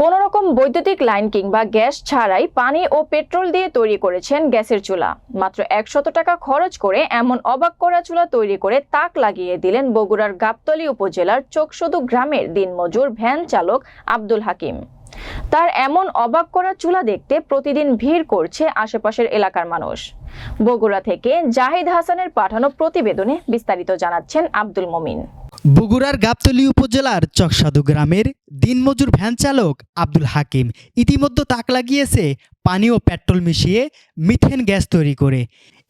কোন রকম বৈদ্যুতিক লাইন কিংবা গ্যাস ছাড়াই পানি ও পেট্রোল দিয়ে তৈরি করেছেন গ্যাসের চুলা। মাত্র একশত টাকা খরচ করে এমন অবাক করা চুলা তৈরি করে তাক লাগিয়ে দিলেন বগুড়ার গাবতলী উপজেলার চোকসদু গ্রামের দিনমজুর ভ্যান চালক আব্দুল হাকিম। তার এমন অবাক করা চুলা দেখতে প্রতিদিন ভিড় করছে আশেপাশের এলাকার মানুষ। বগুড়া থেকে জাহিদ হাসানের পাঠানো প্রতিবেদনে বিস্তারিত জানাচ্ছেন আব্দুল মমিন। বগুড়ার গাবতলী উপজেলার চকসাধু গ্রামের দিনমজুর ভ্যান চালক আব্দুল হাকিম ইতিমধ্যে তাক লাগিয়েছে পানি ও পেট্রোল মিশিয়ে মিথেন গ্যাস তৈরি করে।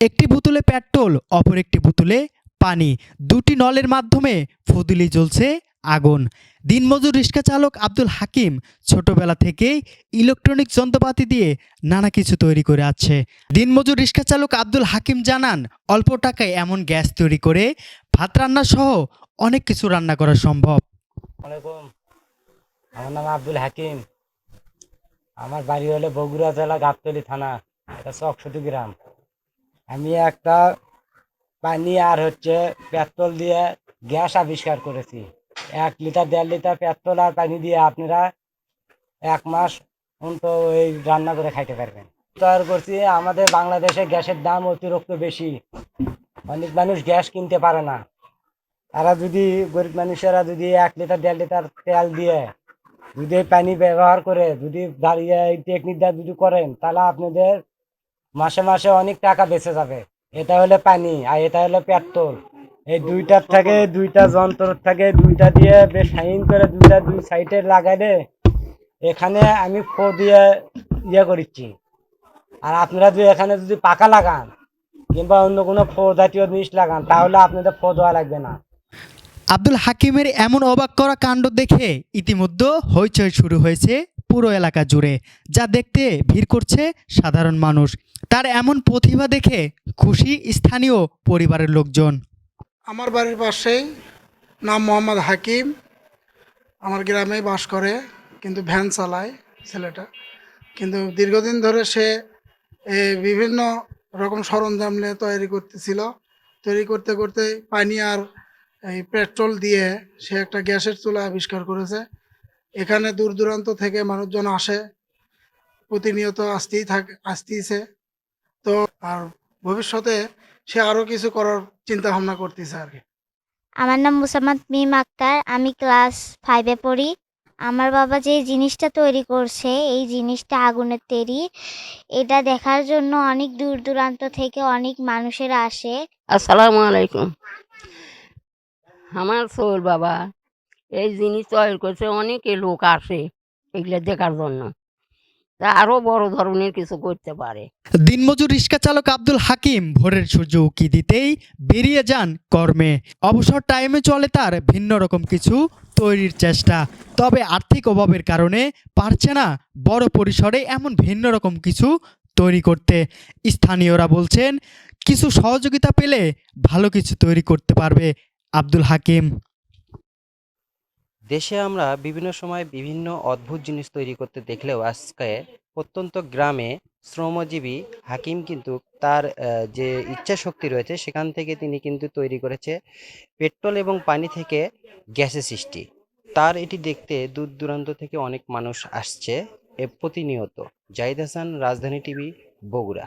একটি বোতলে পেট্রোল, অপর একটি বোতলে পানি। দুটি নলের মাধ্যমে ফুদুলি জ্বলছে আগুন। দিনমজুর রিক্সা চালক আব্দুল হাকিম ছোটবেলা থেকেই ইলেকট্রনিক যন্ত্রপাতি দিয়ে নানা কিছু তৈরি করে আছে। দিনমজুর রিক্সা চালক আব্দুল হাকিম জানান, অল্প টাকায় এমন গ্যাস তৈরি করে ভাত রান্না সহ অনেক কিছু রান্না করা সম্ভব। আমার নাম আব্দুল হাকিম। আমার বাড়ি হলো বগুড়া জেলা গাবতলী থানা, এটা চকশটি গ্রাম। আমি একটা পানি আর হচ্ছে পেট্রোল দিয়ে গ্যাস আবিষ্কার করেছি। এক লিটার, দেড় লিটার পেট্রোল আর পানি দিয়ে আপনারা এক মাস তো এই রান্না করে খাইতে পারবেন। তৈরি করছি, আমাদের বাংলাদেশে গ্যাসের দাম অতিরিক্ত বেশি। অনেক মানুষ গ্যাস কিনতে পারে না। তারা যদি গরিব মানুষেরা যদি এক লিটার, দেড় লিটার তেল দিয়ে যদি পানি ব্যবহার করে, যদি দাঁড়িয়ে টেকনিকটা যদি করেন, তাহলে আপনাদের মাসে মাসে অনেক টাকা বেঁচে যাবে। এটা হলে পানি আর এটা হলো পেট্রোল। এই দুইটার থেকে, দুইটা যন্ত্র থেকে দুইটা দিয়ে বেশ হাইন করে দুইটা দুই সাইডে লাগাইলে এখানে আমি ফো দিয়ে ইয়ে করিচ্ছি। আর আপনারা যদি এখানে যদি পাকা লাগান কিংবা অন্য কোনো ফো জাতীয় জিনিস লাগান, তাহলে আপনাদের ফো দেওয়া লাগবে না। আব্দুল হাকিমের এমন অবাক করা কাণ্ড দেখে ইতিমধ্যে হইচই শুরু হয়েছে পুরো এলাকা জুড়ে, যা দেখতে ভিড় করছে সাধারণ মানুষ। তার এমন প্রতিভা দেখে খুশি স্থানীয় পরিবারের লোকজন। আমার বাড়ির পাশেই নাম মোহাম্মদ হাকিম। আমার গ্রামেই বাস করে, কিন্তু ভ্যান চালায় ছেলেটা। কিন্তু দীর্ঘদিন ধরে সে বিভিন্ন রকম সরঞ্জাম নিয়ে তৈরি করতেছিল। তৈরি করতে করতে পানি আর এই পেট্রোল দিয়ে সে একটা গ্যাসের চুলা আবিষ্কার করেছে। এখানে দূর দূরান্ত থেকে মানুষজন আসে প্রতিনিয়ত আসতেই থাকে আসতেইছে। তো আর ভবিষ্যতে সে আরও কিছু করার চিন্তা ভাবনা করতেছে আর কি। আমার নাম মুসাম্মদ মিম আক্তার আমি ক্লাস ফাইভে পড়ি। আমার বাবা যে জিনিসটা তৈরি করছে এই জিনিসটা আগুনের তৈরি। এটা দেখার জন্য অনেক দূর দূরান্ত থেকে অনেক মানুষেরা আসে। আসসালামু আলাইকুম। আমার সোল বাবা, এই জিনিস তৈরি করছে, অনেকে লোক আসে এগুলো দেখার জন্য। তা আরও বড় ধরনের কিছু করতে পারে। দিনমজুর রিক্সা চালক আব্দুল হাকিম, ভোরের সূর্য উকি দিতেই বেরিয়ে যান কর্মে। অবসর টাইমে চলে তার ভিন্ন রকম কিছু তৈরির চেষ্টা। তবে আর্থিক অভাবের কারণে পারছে না বড় পরিসরে এমন ভিন্ন রকম কিছু তৈরি করতে। স্থানীয়রা বলছেন, কিছু সহযোগিতা পেলে ভালো কিছু তৈরি করতে পারবে। আব্দুল হাকিম। দেশে আমরা বিভিন্ন সময় বিভিন্ন অদ্ভুত জিনিস তৈরি করতে দেখলেও আজকে প্রত্যন্ত গ্রামে শ্রমজীবী হাকিম কিন্তু তার যে ইচ্ছা শক্তি রয়েছে সেখান থেকে তিনি কিন্তু তৈরি করেছে পেট্রোল এবং পানি থেকে গ্যাসের সৃষ্টি। তার এটি দেখতে দূর দূরান্ত থেকে অনেক মানুষ আসছে, এ প্রতিনিয়ত। জাহিদ হাসান, রাজধানী টিভি, বগুড়া।